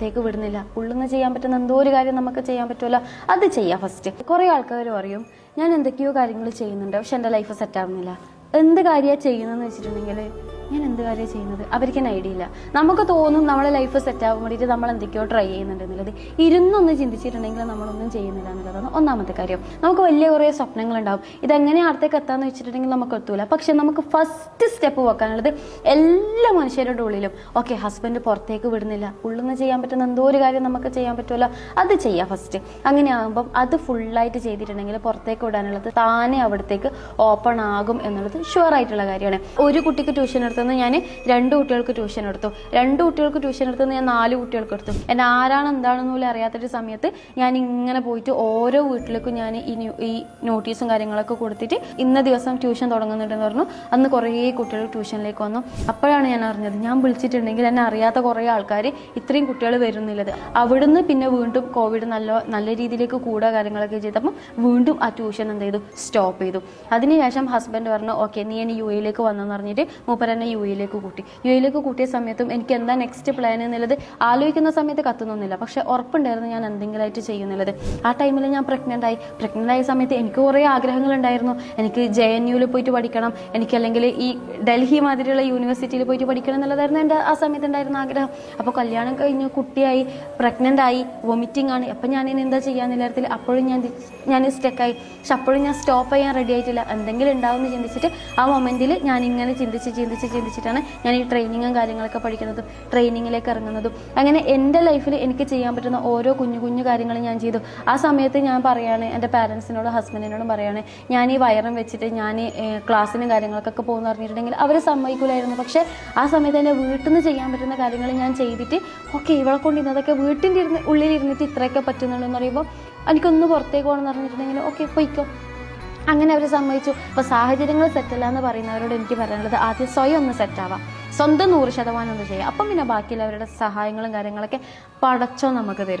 പുറത്തേക്ക് വിടുന്നില്ല. ഉള്ളുന്ന് ചെയ്യാൻ പറ്റുന്ന എന്തോ ഒരു കാര്യം നമുക്ക് ചെയ്യാൻ പറ്റുമല്ലോ? അത് ചെയ്യാം ഫസ്റ്റ് കുറെ ആൾക്കാർ പറയും ഞാൻ എന്തൊക്കെയോ കാര്യങ്ങൾ ചെയ്യുന്നുണ്ട് പക്ഷെ എന്റെ ലൈഫ് സെറ്റ് ആവുന്നില്ല. എന്ത് കാര്യമാണ് ചെയ്യുന്നതെന്ന് വെച്ചിട്ടുണ്ടെങ്കിൽ ഞാൻ എന്ത് കാര്യം ചെയ്യുന്നത്? അവർക്ക് തന്നെ ഐഡിയ ഇല്ല. നമുക്ക് തോന്നും നമ്മളെ ലൈഫ് സെറ്റ് ആവാൻ വേണ്ടിയിട്ട് നമ്മൾ എന്തൊക്കെയോ ട്രൈ ചെയ്യുന്നുണ്ട് എന്നുള്ളത് ഇരുന്നൊന്ന് ചിന്തിച്ചിട്ടുണ്ടെങ്കിൽ നമ്മളൊന്നും ചെയ്യുന്നില്ല എന്നുള്ളതാണ് ഒന്നാമത്തെ കാര്യം. നമുക്ക് വലിയ കുറേ സ്വപ്നങ്ങളുണ്ടാവും. ഇതെങ്ങനെ അടുത്തേക്ക് എത്താന്ന് വെച്ചിട്ടുണ്ടെങ്കിൽ നമുക്ക് എത്തൂല. പക്ഷെ നമുക്ക് ഫസ്റ്റ് സ്റ്റെപ്പ് വെക്കാനുള്ളത് എല്ലാ മനുഷ്യരുടെ ഉള്ളിലും ഓക്കെ ഹസ്ബൻഡ് പുറത്തേക്ക് വിടുന്നില്ല. ഉള്ളിന്ന് ചെയ്യാൻ പറ്റുന്ന എന്തോ ഒരു കാര്യം നമുക്ക് ചെയ്യാൻ പറ്റുമല്ലോ. അത് ചെയ്യാം ഫസ്റ്റ് അങ്ങനെ ആകുമ്പം അത് ഫുള്ളായിട്ട് ചെയ്തിട്ടുണ്ടെങ്കിൽ പുറത്തേക്ക് വിടാനുള്ളത് താനെ അവിടത്തേക്ക് ഓപ്പൺ ആകും എന്നുള്ളത് ഷുവർ ആയിട്ടുള്ള കാര്യമാണ്. ഒരു കുട്ടിക്ക് ട്യൂഷൻ എടുത്തുനിന്ന് ഞാൻ രണ്ട് കുട്ടികൾക്ക് ട്യൂഷൻ എടുത്തു. രണ്ട് കുട്ടികൾക്ക് ട്യൂഷൻ എടുത്തുനിന്ന് ഞാൻ നാല് കുട്ടികൾക്ക് എടുത്തു. എന്നെ ആരാണ് എന്താണെന്ന് പോലും അറിയാത്തൊരു സമയത്ത് ഞാൻ ഇങ്ങനെ പോയിട്ട് ഓരോ വീട്ടിലേക്കും ഞാൻ ഈ ഈ നോട്ടീസും കാര്യങ്ങളൊക്കെ കൊടുത്തിട്ട് ഇന്ന ദിവസം ട്യൂഷൻ തുടങ്ങുന്നുണ്ടെന്ന് പറഞ്ഞു. അന്ന് കുറേ കുട്ടികൾ ട്യൂഷനിലേക്ക് വന്നു. അപ്പോഴാണ് ഞാൻ അറിഞ്ഞത്. ഞാൻ വിളിച്ചിട്ടുണ്ടെങ്കിൽ എന്നെ അറിയാത്ത കുറേ ആൾക്കാർ ഇത്രയും കുട്ടികൾ വരുന്നില്ലത്. അവിടുന്ന് പിന്നെ വീണ്ടും കോവിഡ് നല്ല നല്ല രീതിയിലേക്ക് കൂടുക കാര്യങ്ങളൊക്കെ ചെയ്തപ്പം വീണ്ടും ആ ട്യൂഷൻ എന്ത് ചെയ്തു? സ്റ്റോപ്പ് ചെയ്തു. അതിനുശേഷം ഹസ്ബൻഡ് പറഞ്ഞു ഓക്കെ നീ ഇനി യു എയിലേക്ക് വന്നെന്ന് പറഞ്ഞിട്ട് മൂപ്പർ എന്നെ യു എയിലേക്ക് കൂട്ടി. യു എയിലേക്ക് കൂട്ടിയ സമയത്തും എനിക്ക് എന്താ നെക്സ്റ്റ് പ്ലാൻ എന്നുള്ളത് ആലോചിക്കുന്ന സമയത്ത് കത്തുന്നൊന്നുമില്ല. പക്ഷെ ഉറപ്പുണ്ടായിരുന്നു ഞാൻ എന്തെങ്കിലുമായിട്ട് ചെയ്യുന്നുള്ളത്. ആ ടൈമിൽ ഞാൻ പ്രഗ്നന്റ് ആയി. പ്രഗ്നന്റ് ആയ സമയത്ത് എനിക്ക് കുറേ ആഗ്രഹങ്ങളുണ്ടായിരുന്നു. എനിക്ക് ജെ എൻ യുവിൽ പോയിട്ട് പഠിക്കണം. എനിക്ക് അല്ലെങ്കിൽ ഈ ഡൽഹി മാതിരിയുള്ള യൂണിവേഴ്സിറ്റിയിൽ പോയിട്ട് പഠിക്കണം എന്നുള്ളതായിരുന്നു എന്റെ ആ സമയത്ത് ഉണ്ടായിരുന്ന ആഗ്രഹം. അപ്പോൾ കല്യാണം കഴിഞ്ഞ് കുട്ടിയായി പ്രഗ്നന്റ് ആയി വൊമിറ്റിംഗ് ആണ്. അപ്പം ഞാൻ ഇനി എന്താ ചെയ്യാൻ തരത്തിൽ അപ്പോഴും ഞാൻ ഞാൻ സ്റ്റക്കായി പക്ഷെ അപ്പോഴും ഞാൻ സ്റ്റോപ്പ് ചെയ്യാൻ റെഡി ആയിട്ടില്ല. എന്തെങ്കിലും ഉണ്ടാവും എന്ന് ചിന്തിച്ചിട്ട് ആ മൊമെന്റിൽ ഞാൻ ഇങ്ങനെ ചിന്തിച്ച് ചിന്തിച്ച് ചിന്തിച്ചിട്ടാണ് ഞാൻ ഈ ട്രെയിനിങ്ങും കാര്യങ്ങളൊക്കെ പഠിക്കുന്നതും ട്രെയിനിങ്ങിലേക്ക് ഇറങ്ങുന്നതും. അങ്ങനെ എന്റെ ലൈഫിൽ എനിക്ക് ചെയ്യാൻ പറ്റുന്ന ഓരോ കുഞ്ഞു കുഞ്ഞു കാര്യങ്ങളും ഞാൻ ചെയ്തു. ആ സമയത്ത് ഞാൻ പറയാണ് എന്റെ പാരൻസിനോടും ഹസ്ബൻഡിനോടും പറയാണ് ഞാൻ ഈ വയറും വെച്ചിട്ട് ഞാൻ ക്ലാസ്സിനും കാര്യങ്ങൾക്കൊക്കെ പോകുന്ന പറഞ്ഞിട്ടുണ്ടെങ്കിൽ അവർ സമ്മതിക്കില്ലായിരുന്നു പക്ഷേ ആ സമയത്ത് എന്റെ വീട്ടിൽ നിന്ന് ചെയ്യാൻ പറ്റുന്ന കാര്യങ്ങൾ ഞാൻ ചെയ്തിട്ട് ഓക്കെ ഇവളെ കൊണ്ട് ഇന്നതൊക്കെ വീട്ടിന്റെ ഇരുന്ന് ഉള്ളിലിരുന്നിട്ട് ഇത്രയൊക്കെ പറ്റുന്നുള്ളൂ എന്ന് പറയുമ്പോൾ എനിക്കൊന്ന് പുറത്തേക്ക് പോകണമെന്ന് പറഞ്ഞിട്ടുണ്ടെങ്കിൽ ഓക്കെ പോയിക്കോ. അങ്ങനെ അവർ സമ്മതിച്ചു. അപ്പോൾ സാഹചര്യങ്ങൾ സെറ്റല്ല എന്ന് പറയുന്നവരോട് എനിക്ക് പറയാനുള്ളത് ആദ്യം സ്വയം ഒന്ന് സെറ്റാവാം സ്വന്തം നൂറ് ശതമാനം ഒന്ന് ചെയ്യുക അപ്പം പിന്നെ ബാക്കിയുള്ളവരുടെ സഹായങ്ങളും കാര്യങ്ങളൊക്കെ പടച്ചോ നമുക്ക് തരും.